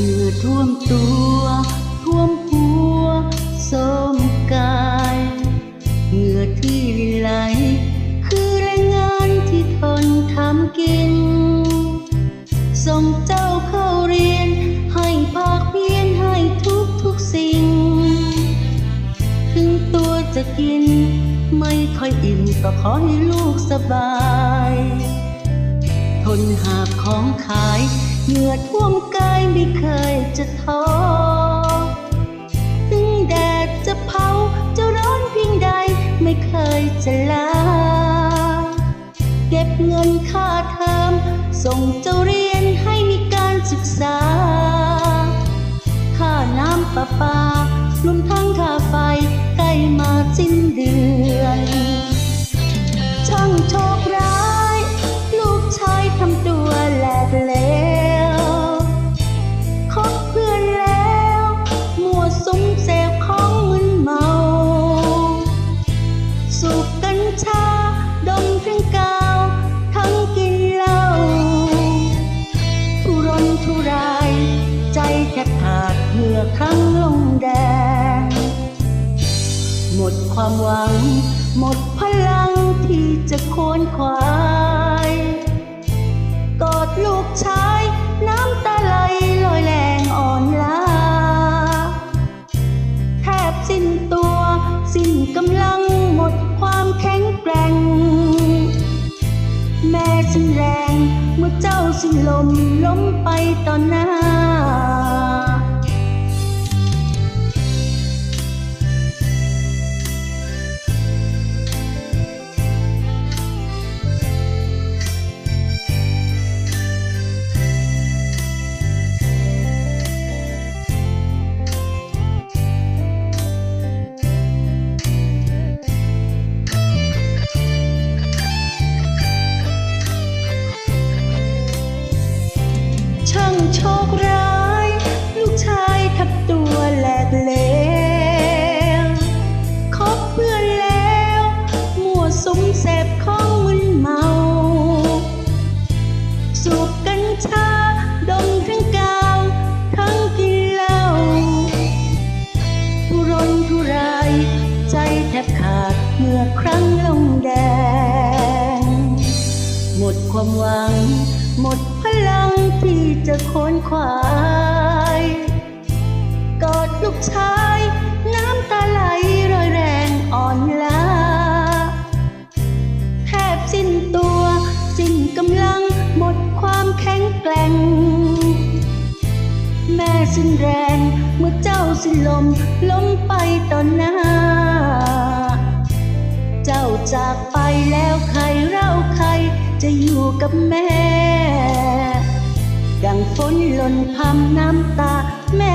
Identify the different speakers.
Speaker 1: เงื้อท่วมตัว ท่วมหัวสมกายเหงื่อที่ไหล คือแรงงานที่ทนทำกิน ส่งเจ้าเข้าเรียน ให้ภาคเพียนให้ทุกทุกสิ่ง ถึงตัวจะกิน ไม่ค่อยอิ่มก็ขอให้ลูกสบาย ทนหาบของขาย เหงื่อท่วมกายไม่เคยจะท้อถึงแดดจะเผาจะร้อนเพียงใดไม่เคยจะลา เก็บเงินค่าเทอมส่งเจ้าเรียนให้มีการศึกษา ค่าน้ำประปารวมทั้งค่าไฟใกล้มาสิ้นเดือน ครั้งลงแดง หมดความหวัง หมดพลังที่จะโค้นควายกอดลูกชายน้ำตาไหลลอยแรงอ่อนล้าแทบสิ้นตัว สิ้นกำลังหมดความแข็งแกร่ง แม่สิ้นแรง เมื่อเจ้าสิ้นลมล้มไปต่อหน้า โชคร้าย ลูกชายทับตัวแหลกเลวคบเพื่อนแล้วมั่วสุมเสพของมึนเมา สูบกัญชาดมทั้งกาวทั้งกินเหล้าทุรนทุราย ใจแทบขาดเมื่อครั้งลงแดง หมดความหวัง จะค้นควายกอดลูกชาย น้ำตาไหลรอยแรงอ่อนล้าแทบสิ้นตัวสิ้นกำลังหมดความแข็งแกร่ง แม่สิ้นแรงเมื่อเจ้าสิ้นลมล้มไปต่อหน้า เจ้าจากไปแล้วใครเล่าใครจะอยู่กับแม่ ดังฝนหล่นพำน้ำตา แม่